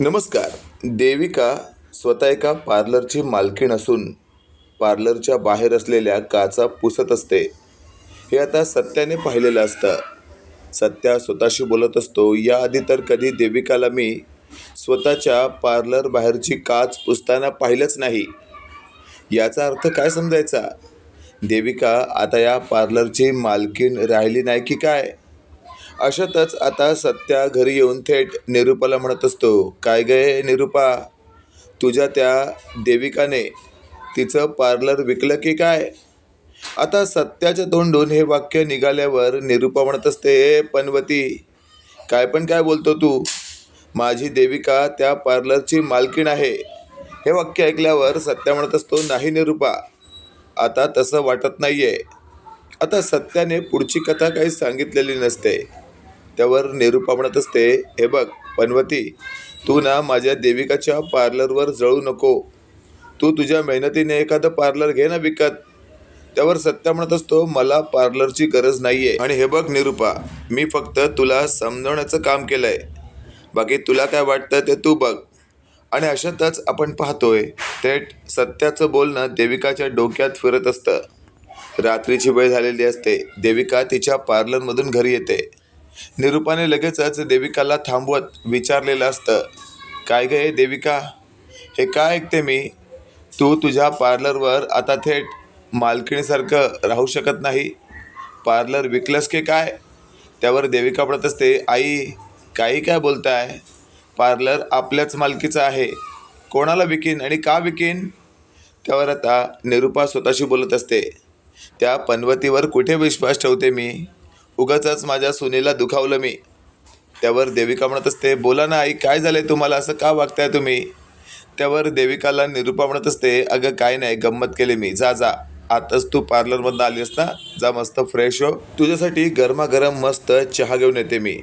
नमस्कार. देविका स्वतः एका पार्लरची मालकीण असून पार्लरच्या बाहेर असलेल्या काचा पुसत असते. हे आता सत्याने पाहिलेलं असतं. सत्या स्वतःशी बोलत असतो. याआधी तर कधी देविकाला मी स्वतःच्या पार्लर बाहेरची काच पुसताना पाहिलंच नाही. याचा अर्थ काय समजायचा? देविका आता या पार्लरची मालकीण राहिली नाही की काय? अशातच आता सत्या घरी येऊन थेट निरूपाला म्हणत असतो काय गे निरूपा? तुझ्या त्या देविकाने तिचं पार्लर विकलं की काय? आता सत्याच्या तोंडून हे वाक्य निघाल्यावर निरूपा म्हणत असते "ए पनवती काय पण काय बोलतो तू? माझी देविका त्या पार्लरची मालकीण आहे. हे वाक्य ऐकल्यावर सत्या म्हणत असतो नाही निरूपा आता तसं वाटत नाही आहे आता सत्याने पुढची कथा काही सांगितलेली नसते. त्यावर निरूपा म्हणत असते हे बघ पनवती तू ना माझ्या देविकाच्या पार्लरवर जळू नको. तू तुझ्या मेहनतीने एखादं पार्लर घे ना विकत. त्यावर सत्या म्हणत असतो मला पार्लरची गरज नाही आहे आणि हे बघ निरूपा मी फक्त तुला समजवण्याचं काम केलं आहे बाकी तुला काय वाटतं ते तू बघ. आणि अशातच आपण पाहतोय थेट सत्याचं बोलणं देविकाच्या डोक्यात फिरत असतं. रात्रीची वेळ झालेली असते देविका तिच्या पार्लरमधून घरी येते. निरूपाने लगेचच देविकाला थांबवत विचारलेलं असतं काय गे देविका? हे काय ऐकते मी? तू तुझ्या पार्लरवर आता थेट मालकिणीसारखं राहू शकत नाही? पार्लर विकलंस की काय? त्यावर देविका पडत असते आई काही काय बोलताय? पार्लर आपल्याच मालकीचं आहे. कोणाला विकीन आणि का विकीन? त्यावर आता निरूपा स्वतःशी बोलत असते त्या पनवतीवर कुठे विश्वास ठेवते मी? उगाच माझ्या सुनेला दुखावलं मी. त्यावर देविका म्हणत असते बोला ना आई काय झालंय तुम्हाला? असं का वागताय तुम्ही? त्यावर देविकाला निरूपा म्हणत असते अगं काय नाही गंमत केली मी. जा जा. आताच तू पार्लरमधनं आली असता जा मस्त फ्रेश हो. तुझ्यासाठी गरमागरम मस्त चहा घेऊन येते मी.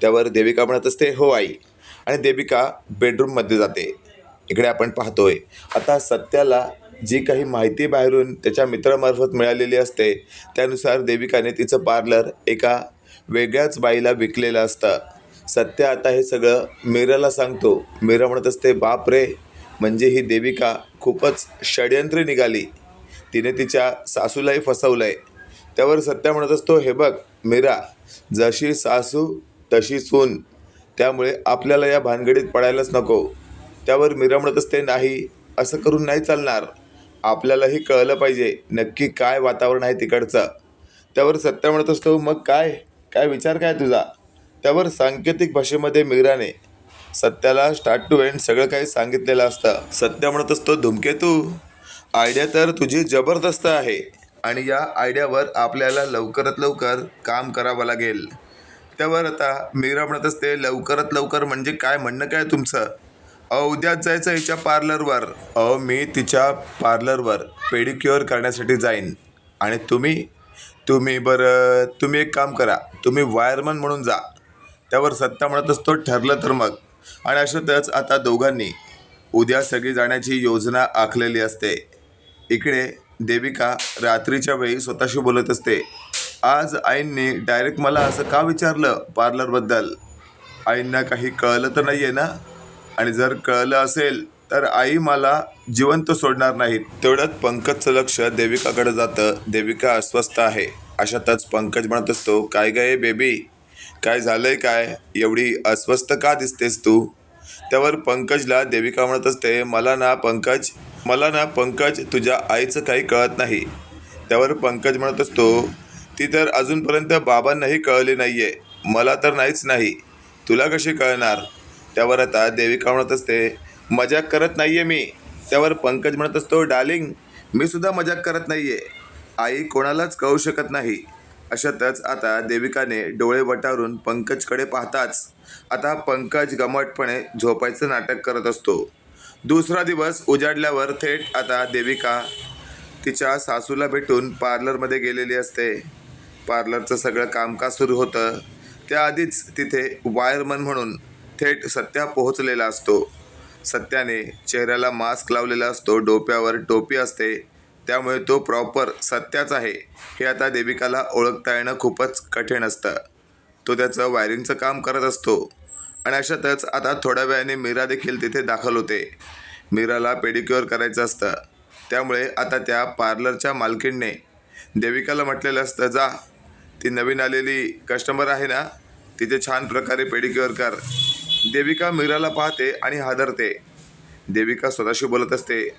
त्यावर देविका म्हणत असते हो आई. आणि देविका बेडरूममध्ये जाते. इकडे आपण पाहतोय आता सत्याला जी काही माहिती बाहेरून त्याच्या मित्रामार्फत मिळालेली असते त्यानुसार देविकाने तिचं पार्लर एका वेगळ्याच बाईला विकलेलं असतं. सत्य आता हे सगळं मीराला सांगतो. मीरा म्हणत असते बाप रे म्हणजे ही देविका खूपच षडयंत्री निघाली. तिने तिच्या सासूलाही फसवलं आहे त्यावर सत्या म्हणत असतो हे बघ मीरा जशी सासू तशी सून. त्यामुळे आपल्याला या भानगडीत पडायलाच नको. त्यावर मीरा म्हणत असते नाही असं करून नाही चालणार. आपल्यालाही कळलं पाहिजे नक्की काय वातावरण आहे तिकडचं. त्यावर सत्य म्हणत असतो मग काय? काय विचार काय तुझा? त्यावर सांकेतिक भाषेमध्ये मीराने सत्याला स्टार्ट टू एंड सगळं काही सांगितलेलं असतं. सत्य म्हणत असतो धुमकेतू आयडिया तर तुझी जबरदस्त आहे आणि या आयडियावर आपल्याला लवकरात लवकर काम करावं लागेल. त्यावर आता मीरा म्हणत असते लवकरात लवकर म्हणजे काय? म्हणणं काय तुमचं? उद्याच जायचं हिच्या पार्लरवर. अहो मी तिच्या पार्लरवर. पेडिक्युअर करण्यासाठी जाईन. आणि तुम्ही तुम्ही बरं तुम्ही एक काम करा. तुम्ही वायरमन म्हणून जा. त्यावर सत्ता म्हणत असतो ठरलं तर मग. आणि अशातच आता दोघांनी उद्या सगळी जाण्याची योजना आखलेली असते. इकडे देविका रात्रीच्या वेळी स्वतःशी बोलत असते. आज आईंनी डायरेक्ट मला असं का विचारलं पार्लरबद्दल? आईंना काही कळलं तर नाही आहे ना? आणि जर कळलं असेल तर आई मला जिवंत सोडणार नाहीत. तेवढ्यात पंकजचं लक्ष देविकाकडे जातं. देविका अस्वस्थ आहे. अशातच पंकज म्हणत असतो काय गे बेबी? काय झालंय काय? एवढी अस्वस्थ का दिसतेस तू? त्यावर पंकजला देविका म्हणत असते मला ना पंकज मला ना पंकज तुझ्या आईचं काही कळत नाही. त्यावर पंकज म्हणत असतो ती तर अजूनपर्यंत बाबांनाही कळली नाही आहे मला तर नाहीच नाही. तुला कशी कळणार? त्यावर आता देविका म्हणत असते मजाक करत नाही आहे मी. त्यावर पंकज म्हणत असतो डार्लिंग मी सुद्धा मजाक करत नाही आहे आई कोणालाच कळू शकत नाही. अशातच आता देविकाने डोळे वटारून पंकजकडे पाहताच आता पंकज गमटपणे झोपायचं नाटक करत असतो. दुसरा दिवस उजाडल्यावर थेट आता देविका तिच्या सासूला भेटून पार्लरमध्ये गेलेली असते. पार्लरचं सगळं कामकाज सुरू होतं. त्याआधीच तिथे वायरमन म्हणून थेट सत्या पोहोचलेला असतो. सत्याने चेहऱ्याला मास्क लावलेला असतो. डोप्यावर टोपी असते. त्यामुळे तो प्रॉपर सत्याच आहे हे आता देविकाला ओळखता येणं खूपच कठीण असतं. तो त्याचं वायरिंगचं काम करत असतो. आणि अशातच आता थोड्या वेळाने मीरा देखील तिथे दाखल होते. मीराला पेडिक्युअर करायचं असतं. त्यामुळे आता त्या पार्लरच्या मालकीणने देविकाला म्हटलेलं असतं जा ती नवीन आलेली कस्टमर आहे ना तिथे छान प्रकारे पेडिक्युअर कर. देविका मीराला पाहते आणि हादरते. देविका स्वतःशी बोलत असते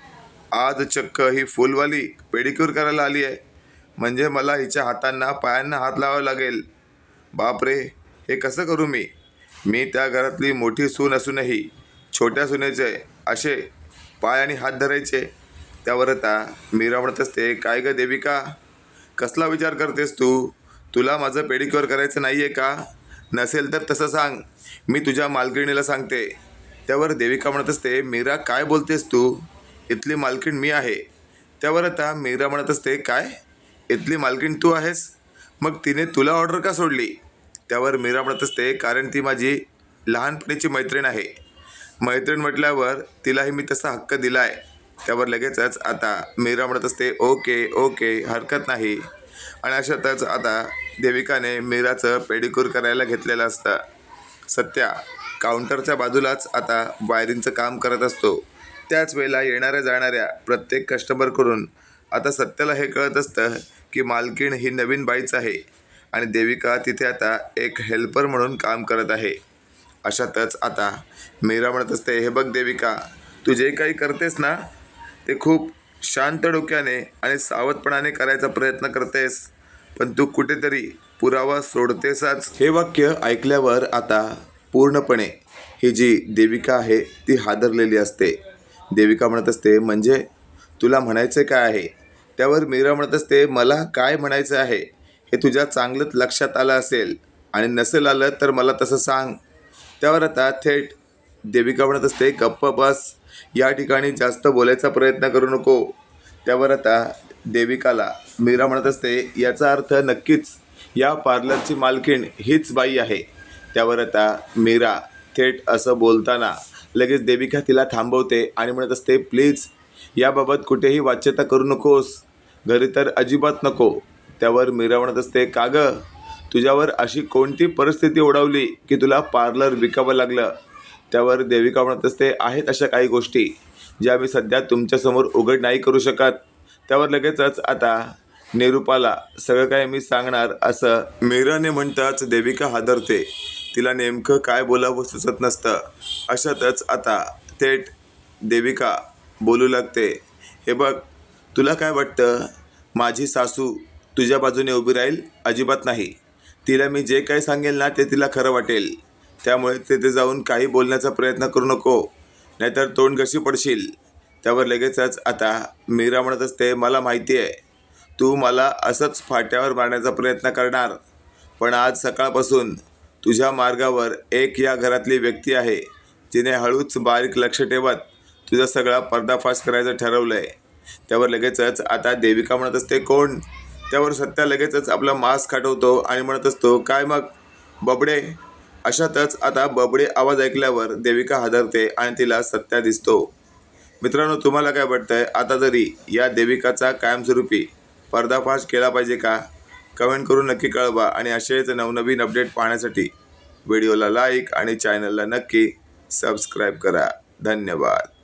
आज चक्क ही फुलवाली पेडिक्युअर करायला आली आहे. म्हणजे मला हिच्या हातांना पायांना हात लावावा लागेल. बापरे हे कसं करू मी? मी त्या घरातली मोठी सून असूनही छोट्या सुनेचे असे पाय आणि हात धरायचे. त्यावर आता मीरा म्हणत असते काय ग देविका? कसला विचार करतेस तू? तुला माझं पेडिक्युअर करायचं नाही आहे का? नसेल तर तसं सांग. मी तुझ्या मालकिणीला सांगते. त्यावर देविका म्हणत असते मीरा काय बोलतेस तू? इथली मालकीण मी आहे. त्यावर आता मीरा म्हणत असते काय? इथली मालकीण तू आहेस? मग तिने तुला ऑर्डर का सोडली? त्यावर मीरा म्हणत असते कारण ती माझी लहानपणीची मैत्रीण आहे. मैत्रीण म्हटल्यावर तिलाही मी तसा हक्क दिला आहे त्यावर लगेचच आता मीरा म्हणत असते ओके ओके हरकत नाही. आणि अशातच आता देविकाने मीराचं पेडिक्युअर करायला घेतलेलं असतं. सत्या काउंटरच्या बाजूलाच आता वायरिंगचं काम करत असतो. त्याच वेळेला येणाऱ्या जाणाऱ्या प्रत्येक कस्टमरकडून आता सत्याला हे कळत असतं की मालकीण ही नवीन बाईच आहे आणि देविका तिथे आता एक हेल्पर म्हणून काम करत आहे. अशातच आता मीरा म्हणत असते हे बघ देविका तू जे काही करतेस ना ते खूप शांत डोक्याने आणि सावधपणाने करायचा प्रयत्न करतेस. पण तू कुठेतरी पुरावा सोडतेसाच हे वाक्य ऐकल्यावर आता पूर्णपणे ही जी देविका आहे ती हादरलेली असते. देविका म्हणत असते म्हणजे तुला म्हणायचं काय आहे त्यावर मीरा म्हणत असते मला काय म्हणायचं आहे? हे तुझ्या चांगलंच लक्षात आलं असेल आणि नसेल आलं तर मला तसं सांग त्यावर आता थेट देविका म्हणत असते गप्प बस. या ठिकाणी जास्त बोलायचा प्रयत्न करू नको त्यावर आता देविकाला मीरा म्हणत असते याचा अर्थ नक्कीच या पार्लरची मालकीण हीच बाई आहे. त्यावर आता मीरा थेट असं बोलताना लगेच देविका तिला थांबवते आणि म्हणत असते प्लीज याबाबत कुठेही वाच्यता करू नकोस. घरी तर अजिबात नको. त्यावर मीरा म्हणत असते का गं? तुझ्यावर अशी कोणती परिस्थिती ओढवली की तुला पार्लर विकावं लागलं? त्यावर देविका म्हणत असते आहेत अशा काही गोष्टी ज्या मी सध्या तुमच्यासमोर उघड नाही करू शकत. त्यावर लगेचच आता निरूपाला सगळं काय मी सांगणार? असं मीराने म्हणताच देविका हादरते. तिला नेमकं काय बोलावं सुचत नसतं. अशातच आता थेट देविका बोलू लागते. हे बघ तुला काय वाटतं? माझी सासू तुझ्या बाजूने उभी राहील? अजिबात नाही. तिला मी जे काही सांगेल ना ते तिला खरं वाटेल. त्यामुळे तिथे जाऊन काही बोलण्याचा प्रयत्न करू नको. नाहीतर तोंड कशी पडशील. त्यावर लगेचच आता मीरा म्हणत असते मला माहिती आहे तू मला असंच फाट्यावर मारण्याचा प्रयत्न करणार. पण आज सकाळपासून तुझ्या मार्गावर एक या घरातली व्यक्ती आहे तिने हळूच बारीक लक्ष ठेवत तुझा सगळा पर्दाफाश करायचं ठरवलं आहे त्यावर लगेचच आता देविका म्हणत असते कोण? त्यावर सत्या लगेचच आपला मास्क हटवतो आणि म्हणत असतो काय मग? बबडे? अशातच आता बबडे आवाज ऐकल्यावर देविका हादरते आणि तिला सत्या दिसतो. मित्रांनो तुम्हाला काय वाटतंय? आता तरी या देविकाचा कायमस्वरूपी पर्दाफाश केला पाहिजे का? कमेंट करून नक्की कळवा आणि असेच नवनवीन अपडेट पाहण्यासाठी व्हिडिओला लाईक आणि चॅनलला नक्की सबस्क्राईब करा. धन्यवाद.